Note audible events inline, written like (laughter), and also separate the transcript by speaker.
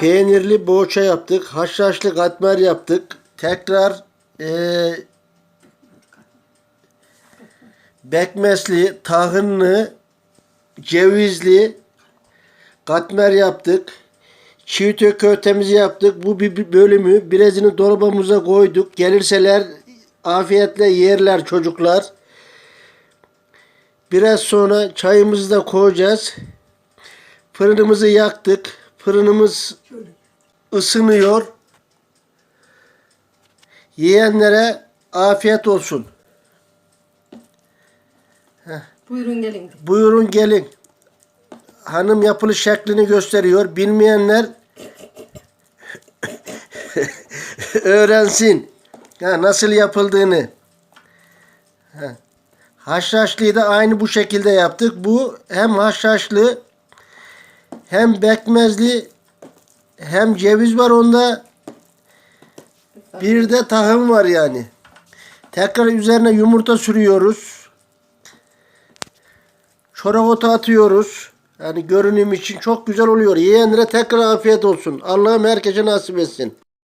Speaker 1: Peynirli boğaça yaptık. Haşhaşlı katmer yaptık. Tekrar eee bekmesli, tahınlı, cevizli katmer yaptık. Çiğ köftemizi yaptık. Bu bir bölümü birazını dolabımıza koyduk. Gelirseler afiyetle yerler çocuklar. Biraz sonra çayımızı da koyacağız. Fırınımızı yaktık. Fırınımız ısınıyor. Yiyenlere afiyet olsun.
Speaker 2: Buyurun gelin.
Speaker 1: Buyurun gelin. Hanım yapılış şeklini gösteriyor. Bilmeyenler (coughs) öğrensin. Ha, nasıl yapıldığını. Ha. Haşhaşlıyı da aynı bu şekilde yaptık. Bu hem haşhaşlı hem bekmezli hem ceviz var onda. Bir de tahım var yani. Tekrar üzerine yumurta sürüyoruz. Çorak otu atıyoruz. Yani görünüm için çok güzel oluyor. Yiyenlere tekrar afiyet olsun. Allah'ım herkese nasip etsin.